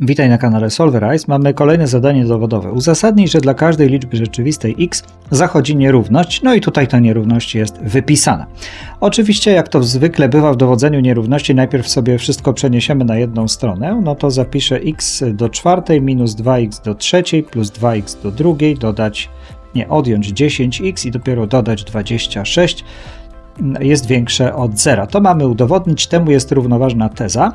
Witaj na kanale Solverize. Mamy kolejne zadanie dowodowe. Uzasadnij, że dla każdej liczby rzeczywistej x zachodzi nierówność, no i tutaj ta nierówność jest wypisana. Oczywiście, jak to zwykle bywa w dowodzeniu nierówności, najpierw sobie wszystko przeniesiemy na jedną stronę, no to zapiszę x do czwartej minus 2x do trzeciej plus 2x do drugiej, dodać, nie, odjąć 10x i dopiero dodać 26 jest większe od zera. To mamy udowodnić, temu jest równoważna teza.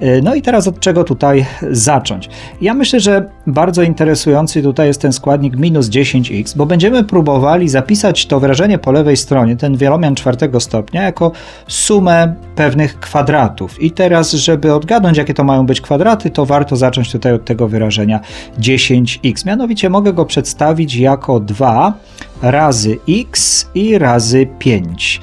Yy, No i teraz od czego tutaj zacząć? Ja myślę, że bardzo interesujący tutaj jest ten składnik minus 10x, bo będziemy próbowali zapisać to wyrażenie po lewej stronie, ten wielomian czwartego stopnia, jako sumę pewnych kwadratów. I teraz, żeby odgadnąć, jakie to mają być kwadraty, to warto zacząć tutaj od tego wyrażenia 10x. Mianowicie mogę go przedstawić jako 2 razy x i razy 5.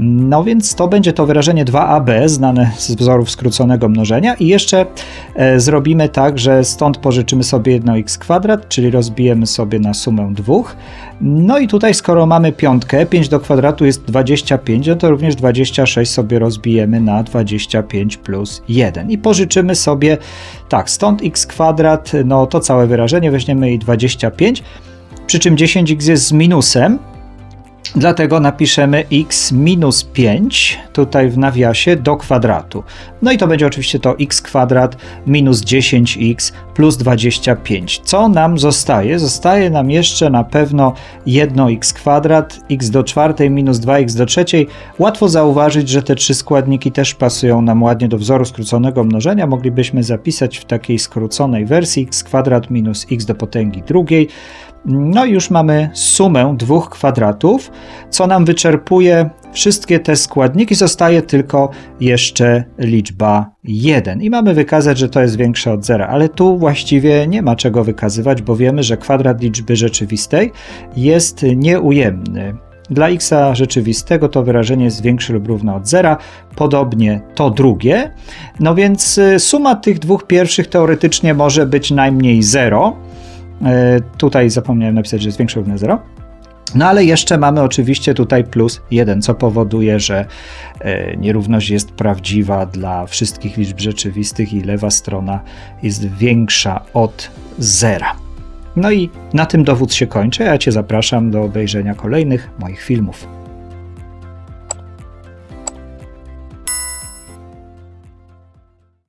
No więc to będzie to wyrażenie 2ab, znane z wzorów skróconego mnożenia i jeszcze e, zrobimy tak, że stąd pożyczymy sobie 1x kwadrat, czyli rozbijemy sobie na sumę dwóch. No i tutaj skoro mamy piątkę, 5 do kwadratu jest 25, no to również 26 sobie rozbijemy na 25 plus 1 i pożyczymy sobie, tak, stąd x kwadrat, no to całe wyrażenie, weźmiemy i 25, przy czym 10x jest z minusem, Dlatego napiszemy x minus 5 tutaj w nawiasie do kwadratu. No i to będzie oczywiście to x kwadrat minus 10x plus 25. Co nam zostaje? Zostaje nam jeszcze na pewno 1x kwadrat, x do czwartej minus 2x do trzeciej. Łatwo zauważyć, że te trzy składniki też pasują nam ładnie do wzoru skróconego mnożenia. Moglibyśmy zapisać w takiej skróconej wersji x kwadrat minus x do potęgi drugiej. No i już mamy sumę dwóch kwadratów, co nam wyczerpuje wszystkie te składniki, zostaje tylko jeszcze liczba 1 i mamy wykazać, że to jest większe od zera, ale tu właściwie nie ma czego wykazywać, bo wiemy, że kwadrat liczby rzeczywistej jest nieujemny. Dla x rzeczywistego to wyrażenie jest większe lub równe od zera, podobnie to drugie. No więc y, suma tych dwóch pierwszych teoretycznie może być najmniej 0. E, Tutaj zapomniałem napisać, że jest większe równe 0. No ale jeszcze mamy oczywiście tutaj plus 1, co powoduje, że e, nierówność jest prawdziwa dla wszystkich liczb rzeczywistych i lewa strona jest większa od zera. No i na tym dowód się kończy. Ja Cię zapraszam do obejrzenia kolejnych moich filmów.